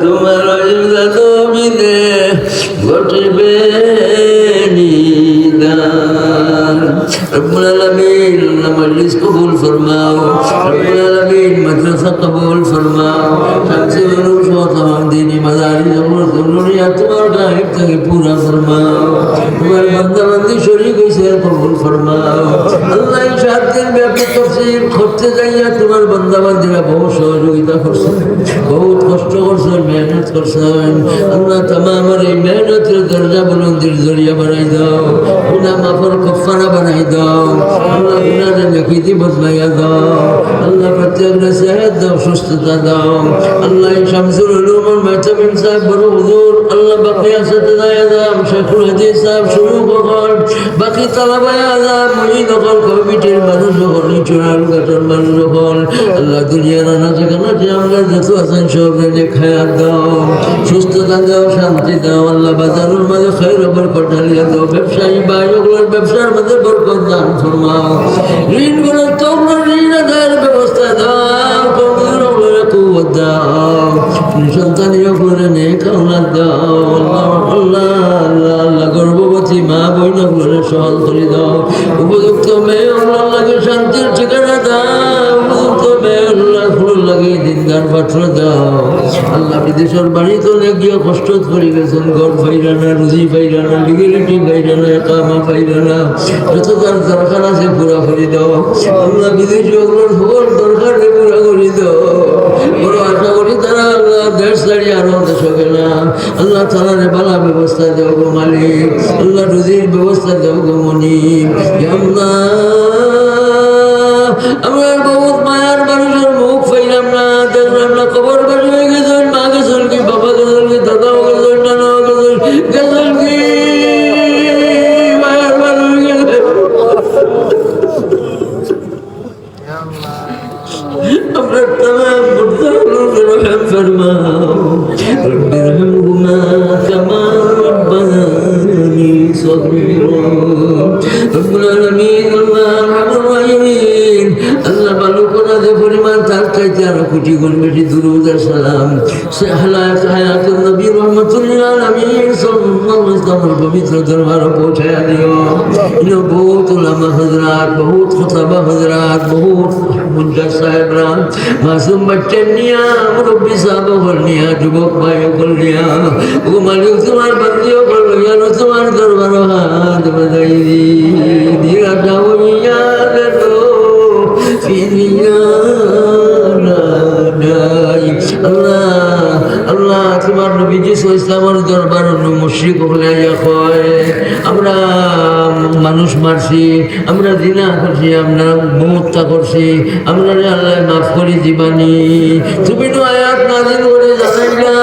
তোমার ঘটিবে। রব্বুল আলামিন মজলিস কবুল ফরমাও রব্বুল আলামিন মাদ্রাসা কবুল ফরমাও শামসে উলুম সহ तमाम दीनी मदारी जरूरत दुनिया तुम्हार गायब तक पूरा फरमाओ तुम्हारे बंदा बंदी शरीक से कबूल फरमाओ अल्लाह এই সাত দিন ব্যাপী তফসির করতে যাইয়া তোমার বান্দা বান্দিরা বহু সহযোগিতা করছেন বহুত কষ্ট করছেন মেহনত করছেন আল্লাহ তামামের এই মেহনতের দরজা বুলন্দির জরিয়া বানাই দাও গুনা মাফর কফারা বানাই দাও। আল্লাহ গুনারে নেকিতি বদলাইয়া দাও। আল্লাহ প্রত্যেকটা সেহত দাও, সুস্থতা দাও। আল্লাহ শামসুল উলুমর মাহতামিম সাহেব, বড় হুজুর। আল্লাহ বাকি আসাতে দায় আদাম শেখুল হাদিস সাহেব, শুরু কখন বাকি তালাবায় আদাম মহিদ হল কমিটির মানুষ হল নিচুরাল গাছের মানুষ হল। আল্লাহ দুনিয়া নানা যেখানে যে আমরা যত আছেন সব রেনে খায়াত দাও। সুস্থতা দাও, শান্তি দাও। আল্লাহ বাজারের মাঝে খৈর বরকত ঢালিয়া দাও ব্যবসায়ী ভাই ওগুলোর ব্যবসার মধ্যে বরকত দান ফরমাও। ঋণগুলো তোমরা ঋণ আদায়ের ব্যবস্থা দাও কমজোর ওগুলোর দাও। সন্তানীয় করে নে কামনা দাও। আল্লাহ আল্লাহ আল্লাহ গর্ভবতী মা বইনা করে সহল করে দাও। উপযুক্ত মেয়ে আল্লাহ শান্তির দিনদার পাত্র দাও। আল্লাহ বিদেশের বাড়ি তো গিয়ে কষ্ট করে গেছেন। ঘর পাইরা রুজি পাইরা না, লিগেলিটি পাইরা না কামা পাইরা যত তার দরকার আছে পুরা করে দাও। আল্লাহ বিদেশি ওগুলোর সকল দরকার পুরা করে দাও। বড় আশা করি তারা আল্লাহ দেশ ছাড়ি আরও দেশে গেলাম আল্লাহ তালারে বালা ব্যবস্থা দেও গো মালিক। আল্লাহ রুজির ব্যবস্থা দেও গো মনিব। আমরা চাইতে আরো কোটি গুণ বেশি দুরুদ আর সালাম সে হালাত হায়াতুল নবী রহমাতুল্লাহ আলামিন সাল্লাল্লাহু আলাইহি ওয়াসাল্লামের পবিত্র দরবার পৌঁছায়া দিও ইনো বহুত উলামা হযরত বহুত খুতবা হযরত বহুত মুন্দার সাহেবরা মাসুম বাচ্চা নিয়া মুরব্বী সাহেব হল নিয়া যুবক ভাই হল নিয়া ও মালিক তোমার বন্দিও হল নিয়া তোমার দরবার হাত বাজাই দি দিরা যাও আল্লাহ, তোমার ইসলামের দরবার মুশ্রিক হলে আমরা মানুষ মারছি, আমরা দিনা করছি, আমরা মুহূর্তা করছি, আমরা আল্লাহ মাফ করি দিবানি তুমি তো আয়াত নাজিল করে জানাই না